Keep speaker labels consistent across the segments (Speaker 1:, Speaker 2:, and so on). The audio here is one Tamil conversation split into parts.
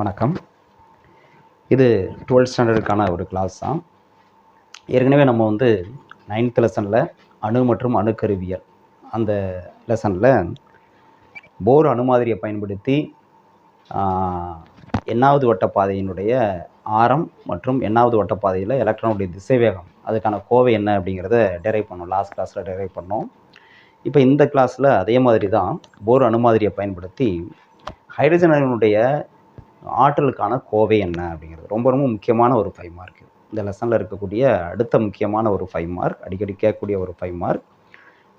Speaker 1: வணக்கம். இது டுவெல்த் ஸ்டாண்டர்டுக்கான ஒரு கிளாஸ் தான் ஏற்கனவே நம்ம வந்து நைன்த் லெசனில் அணு மற்றும் அணுக்கருவியல் அந்த லெசனில் போர் அணுமாதிரியை பயன்படுத்தி எண்ணாவது வட்டப்பாதையினுடைய ஆரம் மற்றும் எண்ணாவது வட்டப்பாதையில் எலக்ட்ரானுடைய திசைவேகம் அதுக்கான கோவை என்ன அப்படிங்கிறத டெரைவ் பண்ணோம். லாஸ்ட் கிளாஸில் டெரைவ் பண்ணோம். இப்போ இந்த கிளாஸில் அதே மாதிரி தான் போர் அணுமாதிரியை பயன்படுத்தி ஹைட்ரஜன் அணுனுடைய ஆற்றலுக்கான கோவை என்ன அப்படிங்கிறது. ரொம்ப ரொம்ப முக்கியமான ஒரு ஃபைவ் மார்க் இந்த லெசனில் இருக்கக்கூடிய அடுத்த முக்கியமான ஒரு ஃபைவ் மார்க் அடிக்கடி கேட்கக்கூடிய ஒரு ஃபைவ் மார்க்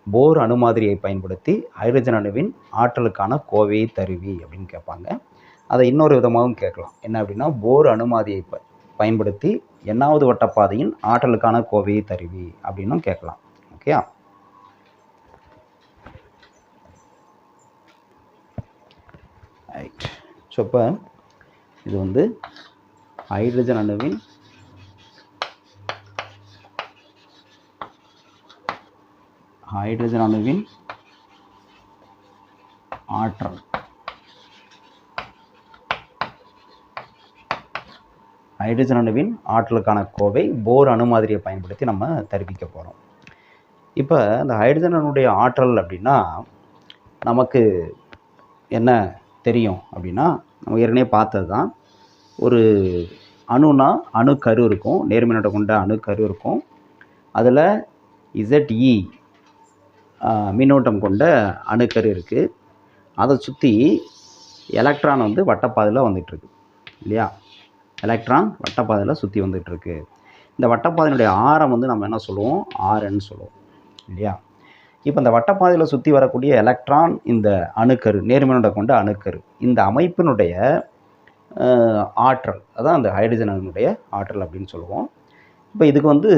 Speaker 1: போர் அணுமாதிரியை பயன்படுத்தி ஹைட்ரஜன் அணுவின் ஆற்றலுக்கான கோவையை தருவி அப்படின்னு கேட்பாங்க. அதை இன்னொரு விதமாகவும் கேட்கலாம். என்ன அப்படின்னா போர் அணுமாதிரியை ப பயன்படுத்தி எண்ணாவது வட்டப்பாதையின் ஆற்றலுக்கான கோவையை தருவி அப்படின்னும் கேட்கலாம். ஓகேயா ரைட் ஸோ இப்போ இது வந்து ஹைட்ரஜன் அணுவின் ஹைட்ரஜன் அணுவின் ஆற்றல். ஹைட்ரஜன் அணுவின் ஆற்றலுக்கான கோவை போர் அணு மாதிரியை பயன்படுத்தி நம்ம தெரிவிக்க போகிறோம் இப்போ இந்த ஹைட்ரஜன் அணுடைய ஆற்றல் அப்படின்னா நமக்கு என்ன தெரியும் அப்படின்னா நம்ம ஏற்கனவே பார்த்தது தான் ஒரு அணுனா அணுக்கரு இருக்கும். நேர்மின்னோட்டம் கொண்ட அணுக்கரு இருக்கும். அதில் இசட்இ மின்னோட்டம் கொண்ட அணுக்கரு இருக்குது அதை சுற்றி எலக்ட்ரான் வந்து வட்டப்பாதையில் வந்துட்டுருக்கு இல்லையா? எலக்ட்ரான் வட்டப்பாதையில் சுற்றி வந்துட்டுருக்கு. இந்த வட்டப்பாதையினுடைய ஆரம் வந்து நம்ம என்ன சொல்லுவோம்? ஆர்ன்னு சொல்லுவோம் இல்லையா? இப்போ இந்த வட்டப்பாதையில் சுற்றி வரக்கூடிய எலக்ட்ரான் இந்த அணுக்கரு நேர்மையோட கொண்ட அணுக்கரு இந்த அமைப்பினுடைய ஆற்றல் அதான் அந்த ஹைட்ரஜன் அணுனுடைய ஆற்றல் அப்படின்னு சொல்லுவோம். இப்போ இதுக்கு வந்து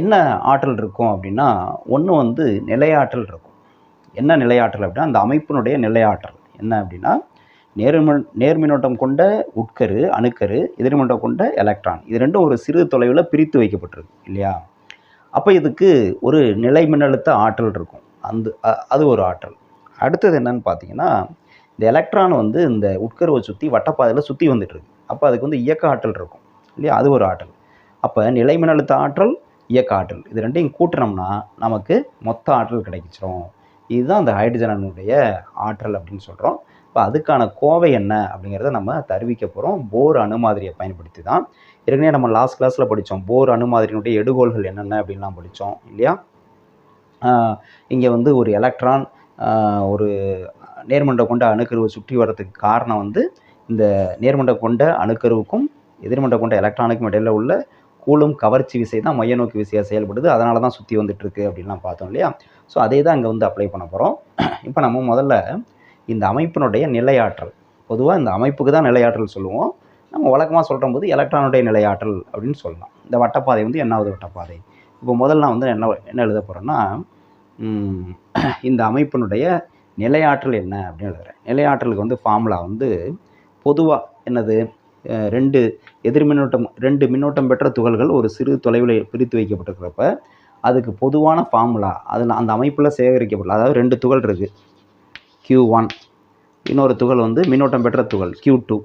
Speaker 1: என்ன ஆற்றல் இருக்கும் அப்படின்னா ஒன்று வந்து நிலையாற்றல் இருக்கும். என்ன நிலையாற்றல் அப்படின்னா அந்த அமைப்பினுடைய நிலையாற்றல். என்ன அப்படின்னா நேர்மின் நேர்மின்னோட்டம் கொண்ட உட்கரு அணுக்கரு எதிர்மின்னோட்டம் கொண்ட எலக்ட்ரான் இது ரெண்டும் ஒரு சிறு தொலைவில் பிரித்து வைக்கப்பட்டிருக்கு இல்லையா? அப்போ இதுக்கு ஒரு நிலை மின்னழுத்த ஆற்றல் இருக்கும். அந்த அது ஒரு ஆற்றல். அடுத்தது என்னன்னு பார்த்தீங்கன்னா இந்த எலக்ட்ரான் வந்து இந்த உட்கருவை சுற்றி வட்டப்பாதையில் சுற்றி வந்துட்டுருக்கு. அப்போ அதுக்கு வந்து இயக்க ஆற்றல் இருக்கும். இல்லையா? அது ஒரு ஆற்றல். அப்போ நிலை மின்னழுத்த ஆற்றல் இயக்க ஆற்றல். இது ரெண்டையும் கூட்டினோம்னா நமக்கு மொத்த ஆற்றல் கிடைச்சிரும் இதுதான் அந்த ஹைட்ரஜனனுடைய ஆற்றல் அப்படின்னு சொல்கிறோம் இப்போ அதுக்கான கோவை என்ன அப்படிங்கிறத நம்ம தருவிக்க போகிறோம் போர் அணுமாதிரியை பயன்படுத்தி தான் ஏற்கனவே நம்ம லாஸ்ட் கிளாஸில் படித்தோம் போர் அணுமாதிரியினுடைய எடுகோள்கள் என்னென்ன அப்படின்லாம் படித்தோம் இல்லையா? இங்கே வந்து ஒரு எலக்ட்ரான் ஒரு நேர்மண்ட கொண்ட அணுக்கருவை சுற்றி வர்றதுக்கு காரணம் வந்து இந்த நேர்மண்ட கொண்ட அணுக்கருவுக்கும் எதிர்மண்ட கொண்ட எலக்ட்ரானுக்கும் இடையில உள்ள கூலும் கவர்ச்சி விசை தான் மைய நோக்கி விசையாக செயல்படுது. அதனால தான் சுற்றி வந்துட்டுருக்கு அப்படின்லாம் பார்த்தோம் இல்லையா? ஸோ அதே தான் இங்கே வந்து அப்ளை பண்ண போகிறோம் இப்போ நம்ம முதல்ல இந்த அமைப்பினுடைய நிலையாற்றல் பொதுவாக இந்த அமைப்புக்கு தான் நிலையாற்றல் சொல்லுவோம். நம்ம வழக்கமாக சொல்கிற போது எலக்ட்ரானுடைய நிலையாற்றல் அப்படின்னு சொல்லலாம். இந்த வட்டப்பாதை வந்து என்னாவது வட்டப்பாதை. இப்போ முதல்ல நான் வந்து என்ன என்ன எழுத போகிறேன்னா இந்த அமைப்பினுடைய நிலையாற்றல் என்ன அப்படின்னு எழுதுகிறேன் நிலையாற்றலுக்கு வந்து ஃபார்முலா வந்து பொதுவாக என்னது? ரெண்டு எதிர் மின்னோட்டம் ரெண்டு மின்னோட்டம் பெற்ற துகள்கள் ஒரு சிறு தொலைவில் பிரித்து வைக்கப்பட்டிருக்கிறப்ப அதுக்கு பொதுவான ஃபார்முலா அதில் அந்த அமைப்பில் சேகரிக்கப்படல அதாவது ரெண்டு துகள் இருக்குது கியூ ஒன் இன்னொரு துகள் வந்து மின்னோட்டம் பெற்ற துகள் கியூ டூ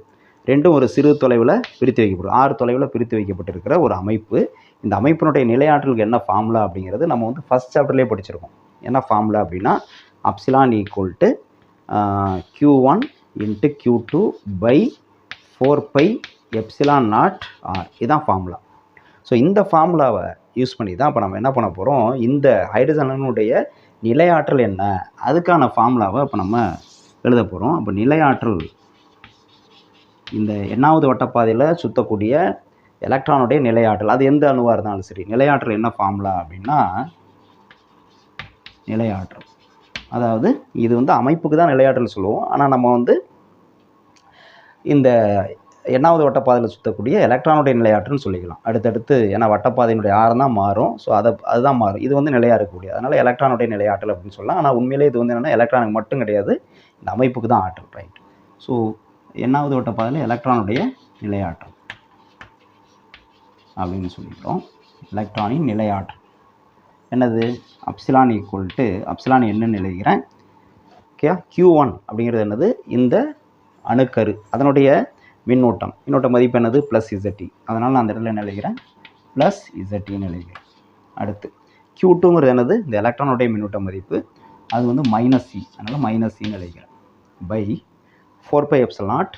Speaker 1: ரெண்டும் ஒரு சிறு தொலைவில் பிரித்து வைக்கப்படும். ஆறு தொலைவில் பிரித்து வைக்கப்பட்டிருக்கிற ஒரு அமைப்பு. இந்த அமைப்பினுடைய நிலையாற்றலுக்கு என்ன ஃபார்முலா அப்படிங்கிறது நம்ம வந்து ஃபஸ்ட் சாப்டர்லேயே படிச்சிருக்கோம். என்ன ஃபார்முலா அப்படின்னா epsilon equal to q one into q two by four pi epsilon naught r இதுதான் ஃபார்முலா ஸோ இந்த ஃபார்முலாவை யூஸ் பண்ணி தான் இப்போ நம்ம என்ன பண்ண போகிறோம் இந்த ஹைட்ரஜனுடைய நிலையாற்றல் என்ன? அதுக்கான ஃபார்முலாவை இப்போ நம்ம எழுத போகிறோம் அப்போ நிலையாற்றல் இந்த எண்ணாவது வட்டப்பாதையில் சுற்றக்கூடிய எலக்ட்ரானுடைய நிலையாற்றல். அது எந்த அணுவாக இருந்தாலும் சரி. நிலையாற்றல் என்ன ஃபார்முலா அப்படின்னா நிலையாற்றல். அதாவது இது வந்து அமைப்புக்கு தான் நிலையாற்றல் சொல்லுவோம். ஆனால் நம்ம வந்து இந்த எண்ணாவது வட்டப்பாதையில் சுற்றக்கூடிய எலக்ட்ரானுடைய நிலையாற்றல்னு சொல்லிக்கலாம். அடுத்தடுத்து ஏன்னா வட்டப்பாதையினுடைய ஆரம் தான் மாறும். ஸோ அதை அதுதான் மாறும். இது வந்து நிலையாக இருக்கக்கூடிய. அதனால் எலக்ட்ரானுடைய நிலையாற்றல் அப்படின்னு சொல்லலாம். ஆனால் உண்மையிலே இது வந்து என்னென்னா எலக்ட்ரானுக்கு மட்டும் கிடையாது. இந்த அமைப்புக்கு தான் ஆற்றல் ரைட் ஸோ எண்ணாவது வட்டப்பாதையில் எலக்ட்ரானுடைய நிலையாற்றல் அப்படின்னு சொல்லிட்டோம் எலக்ட்ரானின் நிலையாற்றல் என்னது? அப்சிலான் ஈக்குவல் டு அப்சிலான் என்னன்னு எழுதுகிறேன் ஓகே கியூ ஒன் அப்படிங்கிறது என்னது? இந்த அணுக்கரு அதனுடைய மின்னூட்டம். மின்னோட்ட மதிப்பு என்னது? ப்ளஸ் இசட்டி அதனால் நான் அந்த இடத்துல என்ன எழுதுகிறேன் ப்ளஸ் இசட்டின்னு எழுதுகிறேன் அடுத்து க்யூ டூங்கிறது என்னது? இந்த எலக்ட்ரானுடைய மின்னோட்ட மதிப்பு. அது வந்து மைனஸ் சி e. அதனால் மைனஸ் சின்னு e எழுதுகிறேன் by four pi epsilon naught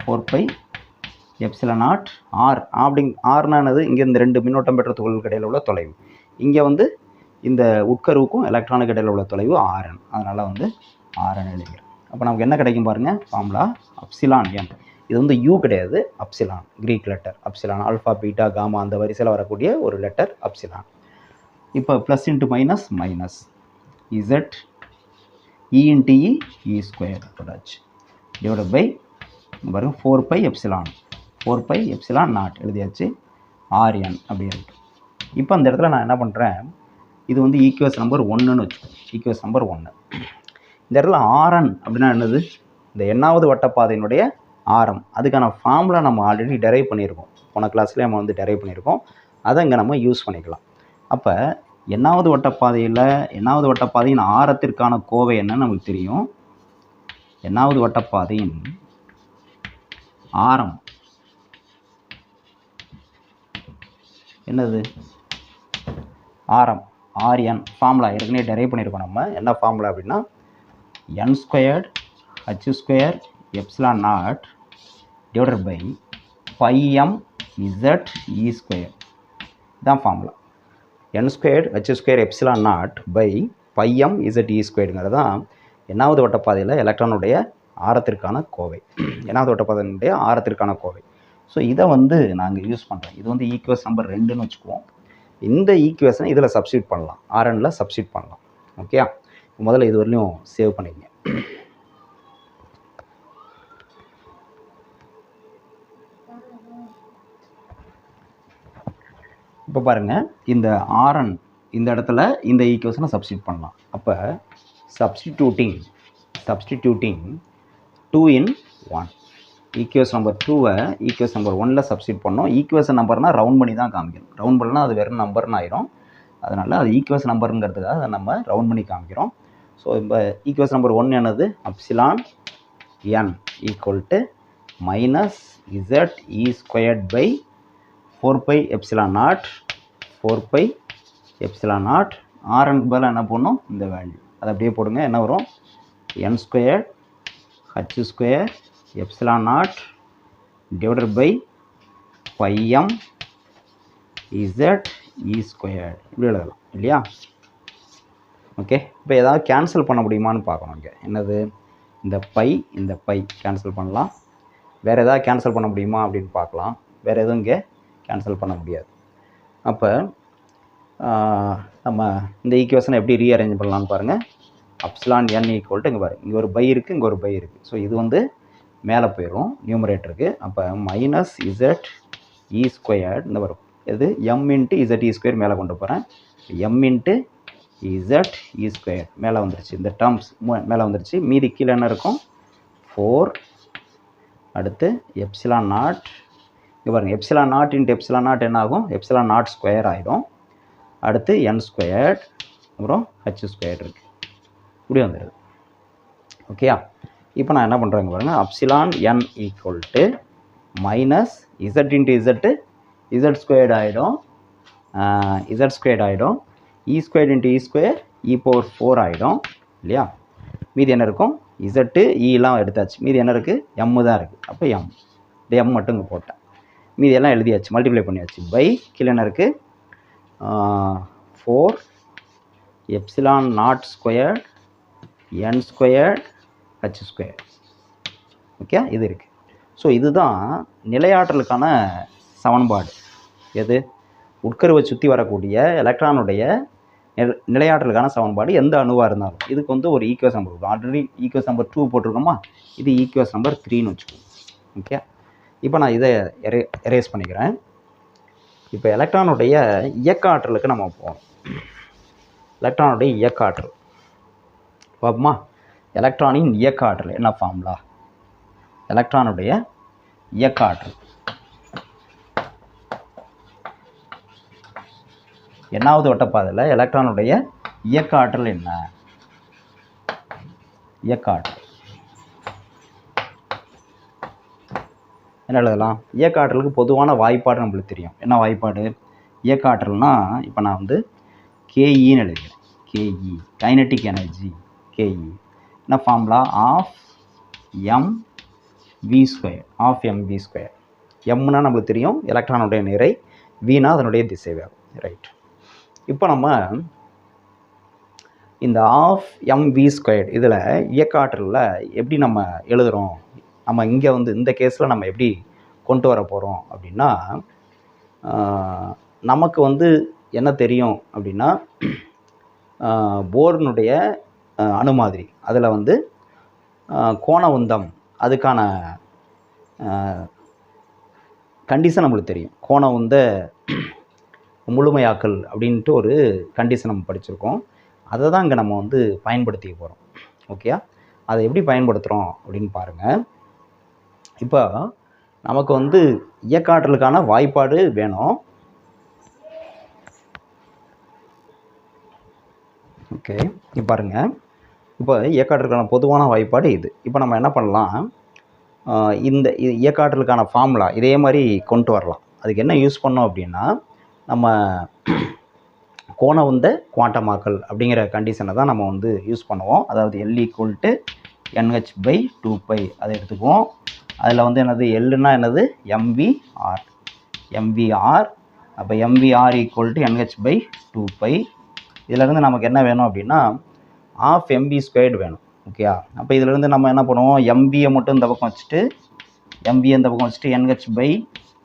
Speaker 1: four pi epsilon naught r அப்படிங் ஆர்னானது இங்கே இந்த ரெண்டு மின்னோட்டம் பெற்ற துகள்களுக்கு இடையில் உள்ள தொலைவு. இங்கே வந்து இந்த உட்கருவுக்கும் எலக்ட்ரானுக்கு இடையில் உள்ள தொலைவு ஆர்என் அதனால் வந்து ஆர்என் எழுதிக்கிறேன் அப்போ நமக்கு என்ன கிடைக்கும் பாருங்கள் ஃபார்முலா அப்சிலான் என் இது வந்து யூ கிடையாது epsilon Greek letter epsilon alpha beta gamma அந்த வரிசையில் வரக்கூடிய ஒரு லெட்டர் அப்சிலான் இப்போ plus into minus minus Z e into e square போடாச்சு divide by பாருங்க four pi epsilon four pi epsilon naught எழுதியாச்சு. ஆர்என் அப்படி இருக்கு. இப்போ அந்த இடத்துல நான் என்ன பண்ணுறேன் இது வந்து ஈக்குவஸ் நம்பர் ஒன்றுன்னு வச்சுக்கோங்க ஈக்குவஸ் நம்பர் ஒன்று இந்த இடத்துல ஆர்என் அப்படின்னா என்னது? இந்த எண்ணாவது வட்டப்பாதையினுடைய ஆரம் அதுக்கான ஃபார்முலா நம்ம ஆல்ரெடி டெரைவ் பண்ணியிருக்கோம். போன கிளாஸ்லேயே நம்ம வந்து டெரைவ் பண்ணியிருக்கோம். அதை இங்கே நம்ம யூஸ் பண்ணிக்கலாம். அப்போ எண்ணாவது வட்டப்பாதையில் எண்ணாவது வட்டப்பாதையின் ஆரத்திற்கான கோவை என்னன்னு நமக்கு தெரியும். எண்ணாவது வட்டப்பாதையின் ஆரம். என்னது? ஆரம். ஆர்என் ஃபார்முலா ஏற்கனவே டெரைவ் பண்ணியிருக்கோம் நம்ம. என்ன ஃபார்முலா அப்படின்னா n squared h square epsilon naught divided by pi m Z e square இதான் formula n squared h square epsilon naught by pi m Z e ஸ்கொயர்டுங்கிறது தான் எண்ணாவது வட்டப்பாதையில் எலக்ட்ரானுடைய ஆரத்திற்கான கோவை. எண்ணாவது வட்டப்பாதையினுடைய ஆரத்திற்கான கோவை. ஸோ இதை வந்து நாங்கள் யூஸ் பண்ணுறோம் இது வந்து ஈக்குவஸ் நம்பர் ரெண்டுன்னு வச்சுக்குவோம். இந்த ஈக்குவேஷனை இதில் சப்ஸ்டியூட் பண்ணலாம். ஆர்எனில் சப்ஸ்டியூட் பண்ணலாம். ஓகே முதல்ல இது வரலையும் சேவ் பண்ணிக்கங்க இப்போ பாருங்கள் இந்த ஆர்என் இந்த இடத்துல இந்த ஈக்குவேஷனை சப்ஸ்டியூட் பண்ணலாம். அப்போ substituting substituting two in one equation number டூவை ஈக்குவேஸ் நம்பர் ஒனில் சப்ஸ்டியூட் பண்ணோம். ஈக்குவேஷன் நம்பர்னால் ரவுண்ட் பண்ணி தான் காமிக்கணும். ரவுண்ட் பண்ணலாம் அது வெறும் நம்பர்னு ஆயிரும். அதனால் அது ஈக்குவேஸ் நம்பருங்கிறதுக்காக அதை நம்ம ரவுண்ட் பண்ணி காமிக்கிறோம். ஸோ இப்போ ஈக்குவேஸ் நம்பர் ஒன் என்னது? Epsilon n equal to minus Z e squared by four pi epsilon naught four pi epsilon naught ஆர்எனுக்கு பதிலாக என்ன பண்ணும் இந்த வேல்யூ அதை அப்படியே போடுங்க. என்ன வரும்? N square h square epsilon naught divided by pi m Z e square இப்படி எழுதலாம் இல்லையா? ஓகே இப்போ ஏதாவது கேன்சல் பண்ண முடியுமான்னு பார்க்கணும் இங்கே. என்னது? இந்த பை இந்த பை. கேன்சல் பண்ணலாம். வேறு எதாவது கேன்சல் பண்ண முடியுமா அப்படின்னு பார்க்கலாம். வேறு எதுவும் இங்கே கேன்சல் பண்ண முடியாது. அப்போ நம்ம இந்த ஈக்குவேஷனை எப்படி ரீஅரேஞ்ச் பண்ணலான்னு பாருங்கள் அப்சிலான் என் ஈக்குவல்ட்டு இங்கே பாருங்க இங்கே ஒரு பை இருக்குது இங்கே ஒரு பை இருக்குது ஸோ இது வந்து மேலே போயிடும் நியூமரேட்டருக்கு அப்போ minus Z e e square இந்த வரும் இது m into Z e square மேலே கொண்டு போகிறேன் m into Z e square மேலே வந்துருச்சு. இந்த டேர்ம்ஸ் மேலே வந்துருச்சு. மீதி கீழே என்ன இருக்கும்? ஃபோர் அடுத்து எப்சிலான் நாட் இங்கே பாருங்கள் epsilon naught into epsilon naught என்ன ஆகும்? எப்சிலான் நாட் ஸ்கொயர் ஆகிடும் அடுத்து என் ஸ்கொயர்ட் அப்புறம் ஹச் ஸ்கொயர்ட் இருக்குது இப்படி வந்துடுது ஓகேயா இப்போ நான் என்ன பண்ணுறேங்க பாருங்கள் epsilon n equal to minus Z into Z Z squared ஆகிடும் இசட் ஸ்கொயர்ட் ஆகிடும் e squared into e square e power four ஆகிடும் இல்லையா? மீதி என்ன இருக்கும்? இசட்டு இலாம் e எடுத்தாச்சு. மீதி என்ன இருக்குது எம்மு தான் இருக்குது அப்போ எம் இந்த எம் மட்டும் இங்கே போட்டேன். மீதி எல்லாம் எழுதியாச்சு மல்டிப்ளை பண்ணியாச்சு. பை கீழே என்ன இருக்குது four epsilon naught squared n squared h square okay இது இருக்குது ஸோ இதுதான் நிலையாற்றலுக்கான சமன்பாடு. எது? உட்கருவை சுற்றி வரக்கூடிய எலக்ட்ரானுடைய நிலையாற்றலுக்கான சமன்பாடு எந்த அணுவாக இருந்தாலும். இதுக்கு வந்து ஒரு equation number already equation number two போட்டிருக்கோமா? இது ஈக்குவேஸ் நம்பர் த்ரீன்னு வச்சுக்கோங்க. ஓகே இப்போ நான் இதை எரே எரேஸ் பண்ணிக்கிறேன். இப்போ எலக்ட்ரானுடைய இயக்க ஆற்றலுக்கு நம்ம போகணும். எலக்ட்ரானுடைய இயக்க ஆற்றல் பார்ப்போமா? எலக்ட்ரானின் இயக்க ஆற்றல் என்ன ஃபார்முலா எலக்ட்ரானுடைய இயக்க ஆற்றல் என்னாவது வட்டப்பாதையில் எலக்ட்ரானுடைய இயக்க ஆற்றல் என்ன? இயக்க ஆற்றல் என்ன எழுதலாம்? இயக்க ஆற்றலுக்கு பொதுவான வாய்ப்பாடு நம்மளுக்கு தெரியும். என்ன வாய்ப்பாடு? இயக்க ஆற்றல்னா இப்போ நான் வந்து கேஇன்னு எழுதுகிறேன் கேஇ கைனட்டிக் எனர்ஜி கேஇ என்ன formula half m v square half m v square எம்னா நமக்கு தெரியும். எலக்ட்ரானுடைய நிறை வீணா அதனுடைய திசைவேகம். ரைட் இப்போ நம்ம இந்த ஆஃப் எம் வி ஸ்கொயர் இதில் இயக்க ஆற்றலில் எப்படி நம்ம எழுதுகிறோம் நம்ம இங்கே வந்து இந்த கேஸில் நம்ம எப்படி கொண்டு வர போகிறோம் அப்படின்னா நமக்கு வந்து என்ன தெரியும் அப்படின்னா போர்னுடைய அணுமாதிரி அதில் வந்து கோண உந்தம் அதுக்கான கண்டிஷன் நம்மளுக்கு தெரியும். கோண உந்த முழுமையாக்கல் அப்படின்ட்டு ஒரு கண்டிஷன் நம்ம படிச்சிருக்கோம். அதை தான் இங்கே நம்ம வந்து பயன்படுத்திக்க போகிறோம் ஓகேயா? அதை எப்படி பயன்படுத்துகிறோம் அப்படின்னு பாருங்கள் இப்போ நமக்கு வந்து இயக்காற்றலுக்கான வாய்ப்பாடு வேணும். ஓகே இப்போ பாருங்கள் இப்போ இயக்காற்றலுக்கான பொதுவான வாய்ப்பாடு இது. இப்போ நம்ம என்ன பண்ணலாம்? இந்த இயக்காற்றலுக்கான ஃபார்முலா இதே மாதிரி கொண்டு வரலாம். அதுக்கு என்ன யூஸ் பண்ணோம் அப்படின்னா நம்ம கோண உந்த குவாண்டமாக்கல் அப்படிங்கிற கண்டிஷனை தான் நம்ம வந்து யூஸ் பண்ணுவோம். அதாவது L equal to n h by two pi அதை எடுத்துக்குவோம். அதில் வந்து என்னது எல்லுனா என்னது m v r m v r அப்போ m v r equal to n h by two pi இதிலேருந்து நமக்கு என்ன வேணும் அப்படின்னா ஆஃப் எம்பி ஸ்கொயர்டு வேணும் ஓகேயா அப்போ இதிலேருந்து நம்ம என்ன பண்ணுவோம் எம்பியை மட்டும் இந்த பக்கம் வச்சுட்டு எம்பி இந்த பக்கம் வச்சுட்டு என்ஹெச் பை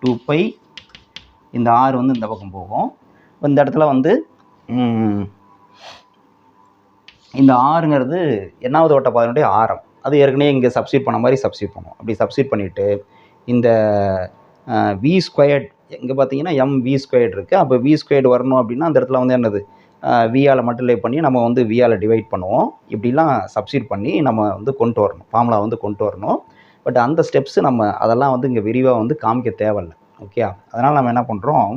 Speaker 1: டூ பை இந்த ஆறு வந்து இந்த பக்கம் போகும். இந்த இடத்துல வந்து இந்த ஆறுங்கிறது எண்ணாவது ஓட்ட பாதையினுடைய ஆரம். அது ஏற்கனவே இங்கே சப்ஸ்டியூட் பண்ண மாதிரி சப்ஸ்டியூட் பண்ணுவோம் அப்படி சப்ஸ்டியூட் பண்ணிவிட்டு இந்த வி ஸ்கொயர்ட் இங்கே பார்த்தீங்கன்னா எம் வி ஸ்கொயர்ட் இருக்குது அப்போ வி ஸ்கொயர்டு வரணும் அப்படின்னா அந்த இடத்துல வந்து என்னது? வியால் மல்டிப்ளை பண்ணி நம்ம வந்து வியால் டிவைட் பண்ணுவோம். இப்படிலாம் சப்ஸ்டியூட் பண்ணி நம்ம வந்து கொண்டு வரணும். ஃபார்முலா வந்து கொண்டு வரணும். பட் அந்த ஸ்டெப்ஸ் நம்ம அதெல்லாம் வந்து இங்கே விரிவாக வந்து காமிக்க தேவையில்ல. ஓகே அதனால் நம்ம என்ன பண்ணுறோம்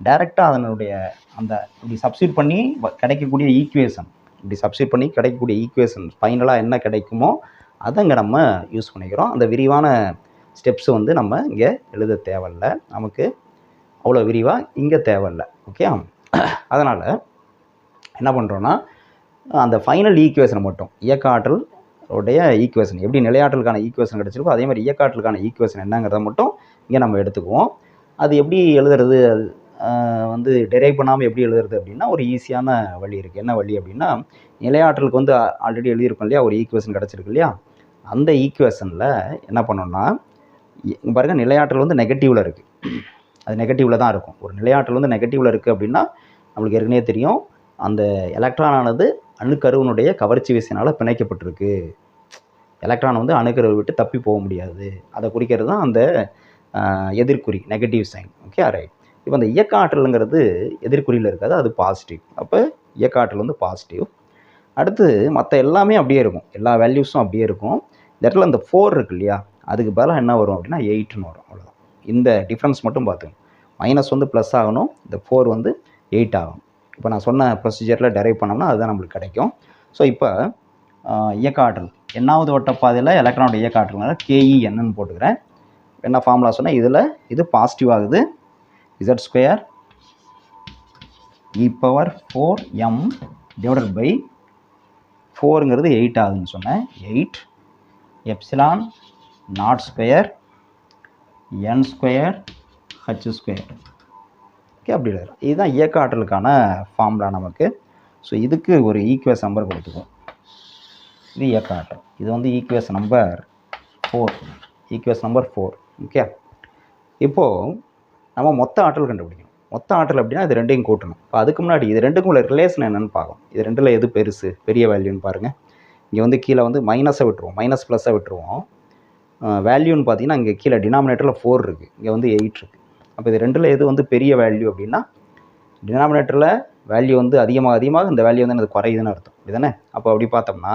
Speaker 1: டைரெக்டாக அதனுடைய அந்த இப்படி சப்ஸ்டியூட் பண்ணி கிடைக்கக்கூடிய ஈக்குவேஷன் இப்படி சப்ஸ்டியூட் பண்ணி கிடைக்கக்கூடிய ஈக்குவேஷன் ஃபைனலாக என்ன கிடைக்குமோ அதை இங்கே நம்ம யூஸ் பண்ணிக்கிறோம். அந்த விரிவான ஸ்டெப்ஸ் வந்து நம்ம இங்கே எழுத தேவையில்ல. நமக்கு அவ்வளோ விரிவாக இங்கே தேவையில்லை. ஓகே அதனால் என்ன பண்ணுறோன்னா அந்த ஃபைனல் ஈக்குவேஷனை மட்டும் இயக்க ஆற்றல் உடைய ஈக்குவேஷன் எப்படி நிலையாற்றலுக்கான ஈக்குவேஷன் கிடச்சிருக்கோ அதே மாதிரி இயக்காற்றலுக்கான ஈக்குவேஷன் என்னங்கிறத மட்டும் இங்கே நம்ம எடுத்துக்குவோம். அது எப்படி எழுதுறது? வந்து டெரைவ் பண்ணாமல் எப்படி எழுதுறது அப்படின்னா ஒரு ஈஸியான வழி இருக்குது என்ன வழி அப்படின்னா நிலையாற்றலுக்கு வந்து ஆல்ரெடி எழுதியிருக்கோம் இல்லையா? ஒரு ஈக்குவேஷன் கிடச்சிருக்கு இல்லையா? அந்த ஈக்குவேஷனில் என்ன பண்ணோம்னா இங்க பாருங்க நிலையாற்றல் வந்து நெகட்டிவில் இருக்குது அது நெகட்டிவில் தான் இருக்கும். ஒரு நிலையாற்றல் வந்து நெகட்டிவில் இருக்குது அப்படின்னா நம்மளுக்கு ஏற்கனவே தெரியும் அந்த எலக்ட்ரானானது அணுக்கருவனுடைய அணுக்கருவினுடைய கவர்ச்சி விசையினால் பிணைக்கப்பட்டிருக்கு. எலக்ட்ரான் வந்து அணுக்கருவை விட்டு தப்பி போக முடியாது. அதை குறிக்கிறது தான் அந்த எதிர்குறி நெகட்டிவ் சைன் ஓகே ரைட் இப்போ அந்த இயக்க ஆற்றலுங்கிறது எதிர்குறியில் இருக்காது அது பாசிட்டிவ் அப்போ இயக்க ஆற்றல் வந்து பாசிட்டிவ் அடுத்து மற்ற எல்லாமே அப்படியே இருக்கும். எல்லா வேல்யூஸும் அப்படியே இருக்கும். இந்த இடத்துல இந்த ஃபோர் இருக்கு இல்லையா? அதுக்கு பதிலாக என்ன வரும் அப்படின்னா எயிட்னு வரும். அவ்வளோதான் இந்த டிஃப்ரென்ஸ் மட்டும் பார்த்துக்கணும். மைனஸ் வந்து ப்ளஸ் ஆகணும். இந்த ஃபோர் வந்து எயிட் ஆகும் இப்போ நான் சொன்ன ப்ரொசீஜரில் டெரைவ் பண்ணோம்னா அதுதான் நம்மளுக்கு கிடைக்கும். ஸோ இப்போ இயக்க ஆற்றல் எண்ணாவது ஓட்டப்பாதையில் எலக்ட்ரானோட இயக்க ஆற்றல்னால கேஇ என்னன்னு போட்டுக்கிறேன். என்ன ஃபார்முலா சொன்னால் இதில் இது பாசிட்டிவ் ஆகுது. Z square e power four m divided by ஃபோருங்கிறது eight ஆகுதுன்னு சொன்னேன். Eight epsilon naught square n square h square okay அப்படி இல்லை. இதுதான் இயக்க ஆற்றலுக்கான ஃபார்முலா நமக்கு. ஸோ இதுக்கு ஒரு ஈக்குவேஸ் நம்பர் கொடுத்துக்குவோம் இது இயக்க ஆற்றல். இது வந்து equation number four equation number four okay இப்போது நம்ம மொத்த ஆற்றல் கண்டுபிடிக்கணும். மொத்த ஆற்றல் அப்படின்னா இது ரெண்டையும் கூட்டணும். இப்போ அதுக்கு முன்னாடி இது ரெண்டுக்கும் உள்ள ரிலேஷன் என்னென்னு பார்க்கும் இது ரெண்டில் எது பெருசு பெரிய வேல்யூன்னு பாருங்கள் இங்கே வந்து கீழே வந்து மைனஸை விட்டுருவோம். மைனஸ் ப்ளஸ்ஸை விட்டுருவோம். வேல்யூன்னு பார்த்தீங்கன்னா இங்கே கீழே டினாமினேட்டரில் ஃபோர் இருக்குது இங்கே வந்து எயிட் இருக்குது அப்போ இது ரெண்டில் எது வந்து பெரிய வேல்யூ அப்படின்னா டினாமினேட்டரில் வேல்யூ வந்து அதிகமாக அதிகமாக இந்த வேல்யூ வந்து எனக்கு குறையுதுன்னு அர்த்தம். இதுதானே அப்போ அப்படி பார்த்தோம்னா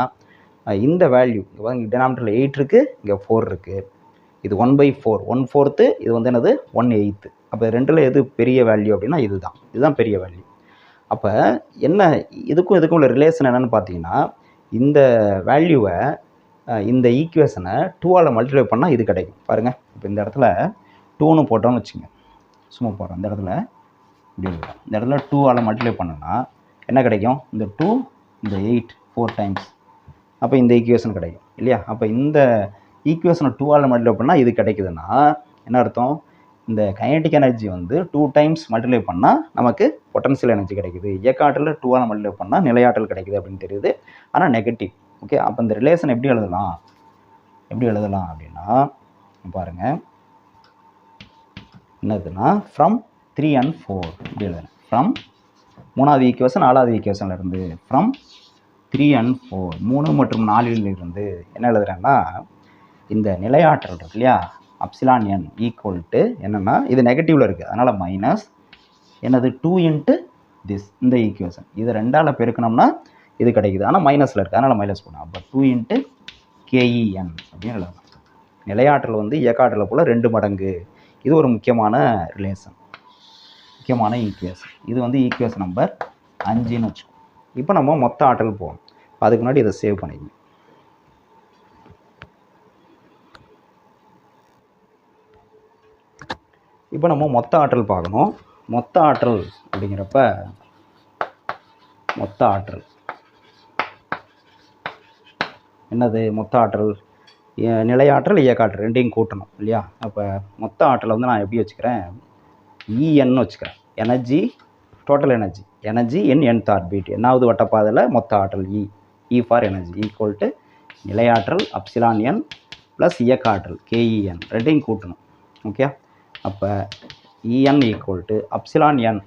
Speaker 1: இந்த வேல்யூ இங்கே பாருங்க டினாமினேட்டரில் எயிட் இருக்குது இங்கே ஃபோர் இருக்குது இது one by four one fourth இது வந்து என்னது? ஒன் எயித்து அப்போ ரெண்டில் எது பெரிய வேல்யூ அப்படின்னா இதுதான். இதுதான் பெரிய வேல்யூ அப்போ என்ன இதுக்கும் இதுக்கும் உள்ள ரிலேஷன் என்னென்னு பார்த்தீங்கன்னா இந்த வேல்யூவை இந்த ஈக்குவேஷனை டூவால் மல்டிப்ளை பண்ணால் இது கிடைக்கும். பாருங்கள் இப்போ இந்த இடத்துல டூன்னு போட்டோம்னு வச்சுங்க. சும்மா போடுறோம் இந்த இடத்துல இப்படி இருக்கும் இந்த இடத்துல டூவால் மல்டிப்ளை பண்ணோன்னா என்ன கிடைக்கும்? இந்த டூ இந்த எயிட் ஃபோர் டைம்ஸ் அப்போ இந்த ஈக்குவேஷன் கிடைக்கும். இல்லையா? அப்போ இந்த ஈக்குவேஷனை டூவால் மல்டிப்ளை பண்ணால் இது கிடைக்குதுன்னா என்ன அர்த்தம்? இந்த கைனடிக் எனர்ஜி வந்து டூ டைம்ஸ் மல்டிப்ளை பண்ணால் நமக்கு பொட்டன்ஷியல் எனர்ஜி கிடைக்குது. இயக்க ஆற்றலில் டூவால் மல்டிப்ளை பண்ணால் நிலையாற்றல் கிடைக்குது அப்படின்னு தெரியுது. ஆனால் நெகட்டிவ் ஓகே அப்போ இந்த ரிலேஷன் எப்படி எழுதலாம்? எப்படி எழுதலாம் அப்படின்னா பாருங்கள் என்னதுன்னா ஃப்ரம் த்ரீ அண்ட் ஃபோர் இப்படி எழுதுறேன். ஃப்ரம் மூணாவது ஈக்குவேஷன் நாலாவது ஈக்குவேஷன்ல இருந்து ஃப்ரம் த்ரீ அண்ட் ஃபோர் மூணு மற்றும் நாலிலிருந்து என்ன எழுதுறேன்னா இந்த நிலையாற்றல் இருக்கு இல்லையா? அப்சிலான் என் ஈக்குவல் டு என்னென்னா இது நெகட்டிவில் இருக்குது அதனால் மைனஸ் என்னது? டூ இன்ட்டு திஸ் இந்த ஈக்குவேஷன் இது ரெண்டால் பெருக்கணும்னா இது கிடைக்குது. ஆனால் மைனஸில் இருக்குது அதனால் மைனஸ் பண்ணும் அப்போ டூ இன்ட்டு கேஇஎன் அப்படின்னு எழுதலாம். நிலையாற்றல் வந்து இயக்காற்றலை போல் ரெண்டு மடங்கு. இது ஒரு முக்கியமான ரிலேஷன் முக்கியமான ஈக்குவேஷன் இது வந்து ஈக்குவேஷன் நம்பர் அஞ்சுன்னு வச்சுக்கோம் இப்போ நம்ம மொத்த ஆற்றல் போகணும். அதுக்கு முன்னாடி இதை சேவ் பண்ணிக்கணும். இப்போ நம்ம மொத்த ஆற்றல் பார்க்கணும். மொத்த ஆற்றல் அப்படிங்கிறப்ப மொத்த ஆற்றல். என்னது மொத்த ஆற்றல்? நிலையாற்றல் இயக்காற்றல் ரெண்டையும் கூட்டணும் இல்லையா? அப்போ மொத்த ஆற்றலை வந்து நான் எப்படி வச்சுக்கிறேன்? இஎன்னு வச்சுக்கிறேன். Energy total energy energy n n orbit என்னாவது வட்டப்பாதையில் மொத்த ஆற்றல் E E for energy equal to நிலையாற்றல் epsilon n plus இயக்காற்றல் கேஇஎன் ரெண்டையும் கூட்டணும். ஓகே அப்போ E n equal to epsilon n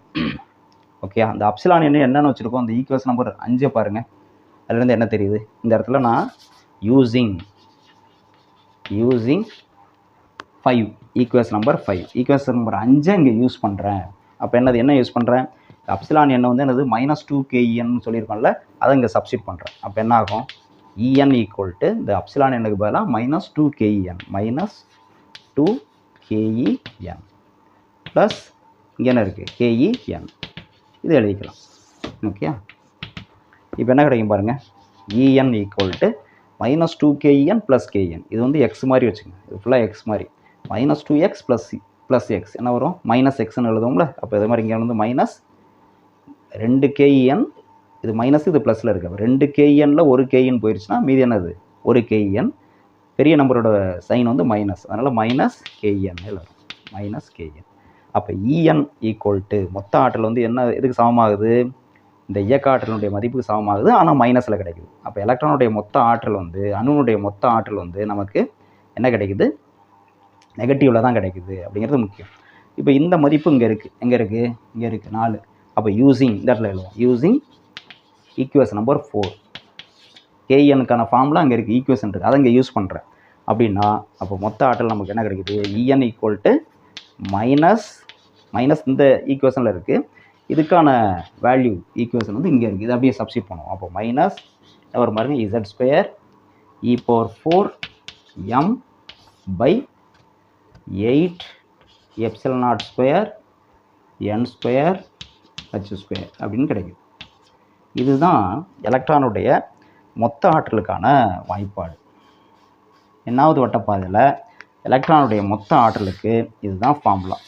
Speaker 1: okay அந்த அப்சிலான் என் என்னென்னு வச்சுருக்கோம். அந்த ஈக்குவேஷன் நம்பர் அஞ்சை பாருங்கள் அதுலேருந்து என்ன தெரியுது? இந்த இடத்துல நான் using using five equation number five equation number அஞ்சை இங்கே யூஸ் பண்ணுறேன் அப்போ என்னது? என்ன யூஸ் பண்ணுறேன் அப்சிலான் எண்ணை வந்து என்னது? மைனஸ் டூ கேஇஎன்னு சொல்லியிருக்கோம்ல அதை இங்கே சப்ஸ்டிட் பண்ணுறேன் அப்போ என்ன ஆகும்? இஎன் ஈக்குவல் டு இந்த அப்சிலான் எண்ணுக்கு பதிலாக minus two K E n minus two K E n plus இங்கே என்ன இருக்குது கேஇஎன் இது எழுதிக்கலாம். ஓகே இப்போ என்ன கிடைக்கும் பாருங்கள் E n equal to minus two K E n plus K E n இது வந்து எக்ஸ் மாதிரி வச்சுக்கோங்க. இது ஃபுல்லாக எக்ஸ் மாதிரி. Minus two X plus plus X என்ன வரும்? மைனஸ் எக்ஸ்னு எழுதுவோம்ல? அப்போ இதே மாதிரி இங்கே வந்து மைனஸ் ரெண்டு கேஇஎன் இது மைனஸ் இது ப்ளஸில் இருக்குது ரெண்டு கேஇஎனில் ஒரு கேஇஎன் போயிடுச்சுன்னா மீதி என்னது? ஒரு கேஇஎன் பெரிய நம்பரோட சைன் வந்து மைனஸ் அதனால் மைனஸ் கேஇஎன் வரும் மைனஸ் கேஎன் அப்போ இஎன் ஈக்குவல் டு மொத்த ஆற்றல் வந்து என்ன எதுக்கு சமமாகுது? இந்த இயக்க ஆற்றலுடைய மதிப்புக்கு சமமாகுது. ஆனால் மைனஸில் கிடைக்குது. அப்போ எலக்ட்ரானுடைய மொத்த ஆற்றல் வந்து அணுனுடைய மொத்த ஆற்றல் வந்து நமக்கு என்ன கிடைக்குது? நெகட்டிவில் தான் கிடைக்குது அப்படிங்கிறது முக்கியம். இப்போ இந்த மதிப்பு இங்கே இருக்குது எங்கே இருக்குது இங்கே இருக்குது நாலு. அப்போ யூஸிங் இந்த இடத்துல எழுதுவோம். யூஸிங் ஈக்குவேஷன் நம்பர் ஃபோர் கேஎனுக்கான ஃபார்ம்லாம் அங்கே இருக்குது ஈக்குவேஷன் இருக்குது அதை இங்கே யூஸ் பண்ணுறேன் அப்படின்னா அப்போ மொத்த ஆற்றல் நமக்கு என்ன கிடைக்குது? இஎன் ஈக்குவல் டு மைனஸ் மைனஸ் இந்த ஈக்குவேஷனில் இருக்குது இதுக்கான வேல்யூ ஈக்குவேஷன் வந்து இங்கே இருக்குது இதை அப்படியே சப்ஸ்டியூட் பண்ணுவோம். அப்போ மைனஸ் ஒரு பாருங்க? Z square e power four m by eight epsilon naught square n square h square அப்படின்னு கிடைக்குது. இதுதான் எலக்ட்ரானுடைய மொத்த ஆற்றலுக்கான வாய்ப்பாடு. என்னாவது வட்டப்பாதையில் எலக்ட்ரானுடைய மொத்த ஆற்றலுக்கு இதுதான் ஃபார்முலா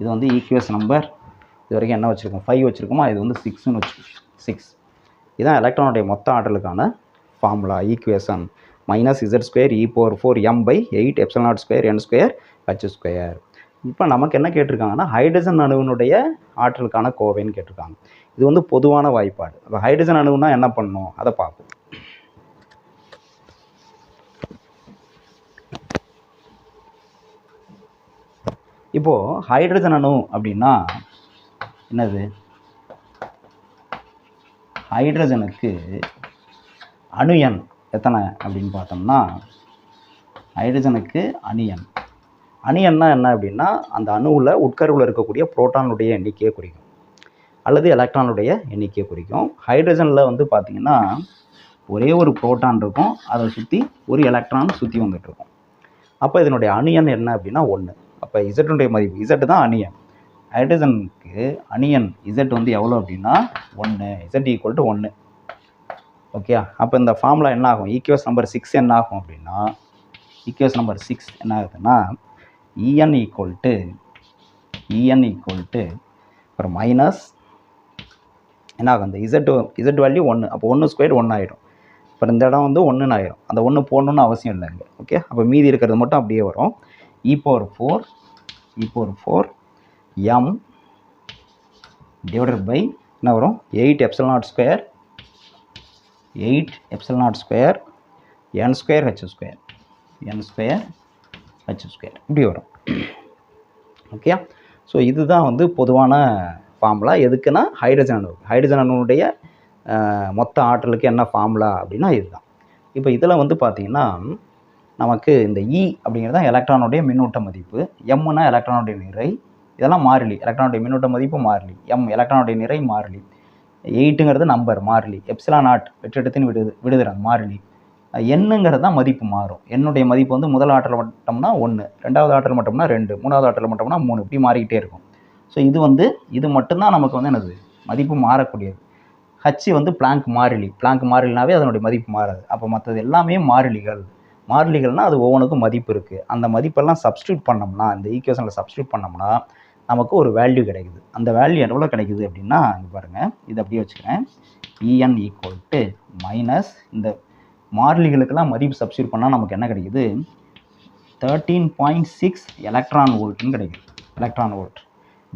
Speaker 1: இது வந்து ஈக்குவேஷன் நம்பர் இது வரைக்கும் என்ன வச்சுருக்கோம்? ஃபைவ் வச்சுருக்கோமா? இது வந்து சிக்ஸ்னு வச்சுருக்கோம் சிக்ஸ் இதுதான் எலக்ட்ரானுடைய மொத்த ஆற்றலுக்கான formula equation minus Z square e power four m by eight epsilon naught square n square h square இப்போ நமக்கு என்ன கேட்டிருக்காங்கன்னா ஹைட்ரஜன் அணுவினுடைய ஆற்றலுக்கான கோவைன்னு கேட்டிருக்காங்க. இது வந்து பொதுவான வாய்ப்பாடு. இப்போ ஹைட்ரஜன் அணுவுனா என்ன பண்ணணும் அதை பார்ப்போம். இப்போது ஹைட்ரஜன் அணு அப்படின்னா என்னது? ஹைட்ரஜனுக்கு அணு எண் எத்தனை அப்படின்னு பார்த்தோம்னா ஹைட்ரஜனுக்கு அணு எண். அணு எண்ணா என்ன அப்படின்னா அந்த அணுவில் உட்கருவில் இருக்கக்கூடிய புரோட்டானுடைய எண்ணிக்கையை குறிக்கும். அல்லது எலக்ட்ரானுடைய எண்ணிக்கையை குறிக்கும். ஹைட்ரஜனில் வந்து பார்த்திங்கன்னா ஒரே ஒரு புரோட்டான் இருக்கும். அதை சுற்றி ஒரு எலக்ட்ரான் சுற்றி வந்துட்டுருக்கும் அப்போ இதனுடைய அணு எண் என்ன அப்படின்னா ஒன்று அப்போ இசட்டுடைய மதிப்பு இசட்டு தான் அணியன். ஹைட்ரஜனுக்கு அணியன் இசட் வந்து எவ்வளோ அப்படின்னா ஒன்று இசட் ஈக்குவல் டு ஒன்று ஓகே அப்போ இந்த ஃபார்முலா என்ன ஆகும்? ஈக்குவஸ் நம்பர் சிக்ஸ் என்ன ஆகும் அப்படின்னா ஈக்குவஸ் நம்பர் சிக்ஸ் என்ன ஆகுதுன்னா E n equal to E n equal to அப்புறம் மைனஸ் என்ன ஆகும்? இந்த இசட் இசட் வேல்யூ ஒன்று அப்போ ஒன்று ஸ்கொயர் ஒன்று ஆகிடும் அப்புறம் இந்த இடம் வந்து ஒன்றுன்னு ஆயிரும். அந்த ஒன்று போடணுன்னு அவசியம் இல்லைங்க. ஓகே அப்போ மீதி இருக்கிறது மட்டும் அப்படியே வரும். E power four e power four m divided by என்ன வரும்? Eight epsilon naught square eight epsilon naught square n square h square n square h square இப்படி வரும். ஓகே ஸோ இதுதான் வந்து பொதுவான ஃபார்முலா எதுக்குன்னா ஹைட்ரஜன் அணு. ஹைட்ரஜன் அணுனுடைய மொத்த ஆற்றலுக்கு என்ன ஃபார்முலா அப்படின்னா இதுதான். இப்போ இதில் வந்து பார்த்தீங்கன்னா நமக்கு இந்த e இ அப்படிங்கிறது தான் எலக்ட்ரானுடைய மின்னூட்ட மதிப்பு. எம்னா எலக்ட்ரானுடைய நிறை. இதெல்லாம் மாறிலி. எலக்ட்ரானுடைய மின்னூட்ட மதிப்பு மாறிலி. எம் எலக்ட்ரானுடைய நிறை மாறிலி. எயிட்டுங்கிறது நம்பர் மாறிலி. எப்சிலா நாட் வெற்றிடத்தின் விடுது விடுதிறன் மாறிலி. எண்ணுங்கிறது தான் மதிப்பு மாறும். என்னுடைய மதிப்பு வந்து முதல் ஆற்றல் மட்டம்னா ஒன்று ரெண்டாவது ஆற்றல் மட்டம்னா ரெண்டு. மூணாவது ஆற்றல் மட்டம்னா மூணு. இப்படி மாறிக்கிட்டே இருக்கும். ஸோ இது வந்து இது மட்டும்தான் நமக்கு வந்து என்னது? மதிப்பு மாறக்கூடியது. ஹச்சு வந்து பிளாங்க் மாறிலி. பிளாங்க் மாறிலினாவே அதனுடைய மதிப்பு மாறாது. அப்போ மற்றது எல்லாமே மாறிலிகள். மாறிலிகள்னால் அது ஒவ்வொன்றுக்கும் மதிப்பு இருக்குது அந்த மதிப்பெல்லாம் சப்ஸ்டியூட் பண்ணோம்னா இந்த ஈக்குவேஷனில் சப்ஸ்டியூட் பண்ணோம்னா நமக்கு ஒரு வேல்யூ கிடைக்குது. அந்த வேல்யூ எவ்வளோ கிடைக்குது அப்படின்னா இங்கே பாருங்கள் இதை அப்படியே வச்சுக்கிறேன். இஎன் ஈக்குவல் டு மைனஸ் இந்த மாறிலிகளுக்கெல்லாம் மதிப்பு சப்ஸ்டியூட் பண்ணால் நமக்கு என்ன கிடைக்குது? தேர்ட்டீன் பாயிண்ட் சிக்ஸ் எலக்ட்ரான் வோல்ட்னு கிடைக்குது. எலக்ட்ரான் வோல்ட்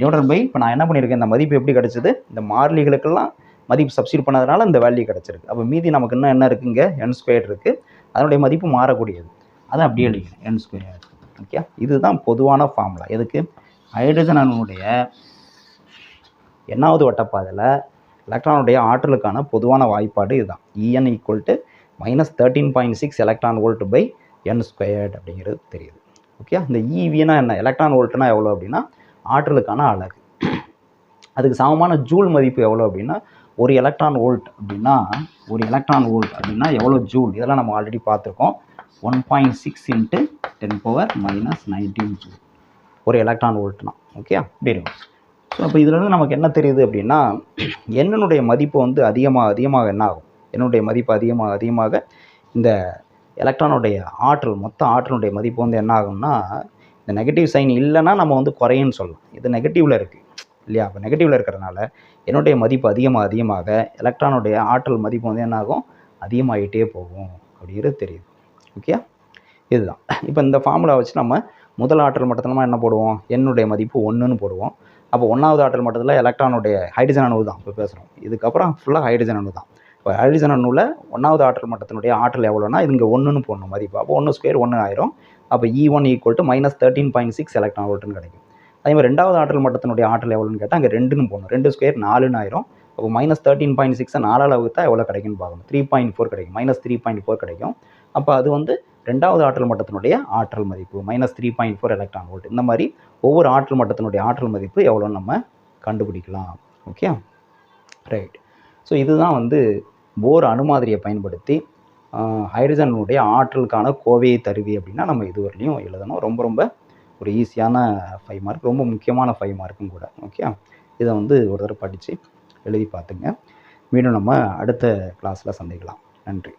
Speaker 1: டிவைடட் பை இப்போ நான் என்ன பண்ணியிருக்கேன்? இந்த மதிப்பு எப்படி கிடச்சிது? இந்த மாறிலிகளுக்கெல்லாம் மதிப்பு சப்ஸ்டியூட் பண்ணதுனால இந்த வேல்யூ கிடச்சிருக்கு. அப்போ மீதி நமக்கு இன்னும் என்ன இருக்குங்க? என் ஸ்கொயர் இருக்குது அதனுடைய மதிப்பு மாறக்கூடியது. அதை அப்படியே எழுதிக்கிறேன் என் ஸ்கொயர் ஓகே இதுதான் பொதுவான ஃபார்முலா எதுக்கு? ஹைட்ரஜன் அணுவுடைய எண்ணாவது வட்டப்பாதையில் எலக்ட்ரானுடைய ஆற்றலுக்கான பொதுவான வாய்ப்பாடு இதுதான். E n equal to minus thirteen point six electron volt by n squared அப்படிங்கிறது தெரியுது. ஓகே இந்த இவினா என்ன? எலக்ட்ரான் வோல்ட்னா எவ்வளோ அப்படின்னா ஆற்றலுக்கான அழகு அதுக்கு சமமான ஜூல் மதிப்பு எவ்வளோ அப்படின்னா ஒரு எலக்ட்ரான் வோல்ட் அப்படின்னா ஒரு எலக்ட்ரான் வோல்ட் அப்படின்னா எவ்வளோ ஜூல் இதெல்லாம் நம்ம ஆல்ரெடி பார்த்துருக்கோம். One point six into ten power minus nineteen joule ஒரு எலக்ட்ரான் வோல்ட்னா ஓகே அப்படி இருக்கும் ஸோ அப்போ இதுலேருந்து நமக்கு என்ன தெரியுது அப்படின்னா என்னனுடைய மதிப்பு வந்து அதிகமாக அதிகமாக என்ன ஆகும்? என்னுடைய மதிப்பு அதிகமாக அதிகமாக இந்த எலக்ட்ரானுடைய ஆற்றல் மொத்த ஆற்றலுடைய மதிப்பு வந்து என்ன ஆகும்னா இந்த நெகட்டிவ் சைன் இல்லைன்னா நம்ம வந்து குறையுன்னு சொல்லலாம். இது நெகட்டிவில் இருக்குது இல்லையா? அப்போ நெகட்டிவில் இருக்கிறனால என்னுடைய மதிப்பு அதிகமாக அதிகமாக எலக்ட்ரானுடைய ஆற்றல் மதிப்பு வந்து என்ன ஆகும் அதிகமாகிட்டே போகும் அப்படிங்கிறது தெரியுது. ஓகே இதுதான். இப்போ இந்த ஃபார்முலா வச்சு நம்ம முதல் ஆற்றல் மட்டத்தில் நம்ம என்ன போடுவோம்? என்னுடைய மதிப்பு ஒன்றுன்னு போடுவோம். அப்போ ஒன்றாவது ஆற்றல் மட்டத்தில் எலக்ட்ரானுடைய ஹைட்ரஜன் அணு தான். இப்போ பேசுகிறோம் இதுக்கப்புறம் ஃபுல்லாக ஹைட்ரஜன் அணு தான். இப்போ ஹைட்ரஜன் அணுவில் ஒன்றாவது ஆற்றல் மட்டத்தினுடைய ஆற்றல் எவ்வளோனா இது இங்கே ஒன்றுன்னு போடணும் மதிப்பு. அப்போ ஒன்று ஸ்கொயர் ஒன்று ஆயிரும். அப்போ E one equal to minus thirteen point six electron வோல்ட்னு கிடைக்கும். அதே மாதிரி ரெண்டாவது ஆற்றல் மட்டத்தினுடைய ஆற்றல் எவ்வளோன்னு கேட்டால் அங்கே ரெண்டுன்னு போகணும் ரெண்டு ஸ்கொயர் நாலுன்னு ஆயிரும். அப்போ மைனஸ் தேர்ட்டின் பாயிண்ட் சிக்ஸை நாலால் வகுத்தா எவ்வளோ கிடைக்கும்னு பார்க்கணும். த்ரீ பாயிண்ட் ஃபோர் கிடைக்கும். மைனஸ் த்ரீ பாயிண்ட் ஃபோர் கிடைக்கும். அப்போ அது வந்து ரெண்டாவது ஆற்றல் மட்டத்தினுடைய ஆற்றல் மதிப்பு. Minus three point four electron volt இந்த மாதிரி ஒவ்வொரு ஆற்றல் மட்டத்தினுடைய ஆற்றல் மதிப்பு எவ்வளோன்னு நம்ம கண்டுபிடிக்கலாம். ஓகே ரைட் ஸோ இதுதான் வந்து போர் அணுமாதிரியை பயன்படுத்தி ஹைட்ரஜனுடைய ஆற்றலுக்கான கோவையை தருவி அப்படின்னா நம்ம இதுவரையிலையும் எழுதணும். ரொம்ப ரொம்ப ஒரு ஈஸியான ஃபைவ் மார்க் ரொம்ப முக்கியமான ஃபைவ் மார்க்கும் கூட ஓகே இதை வந்து ஒரு தடவை படித்து எழுதி பார்த்துங்க. மீண்டும் நம்ம அடுத்த கிளாஸில் சந்திக்கலாம். நன்றி.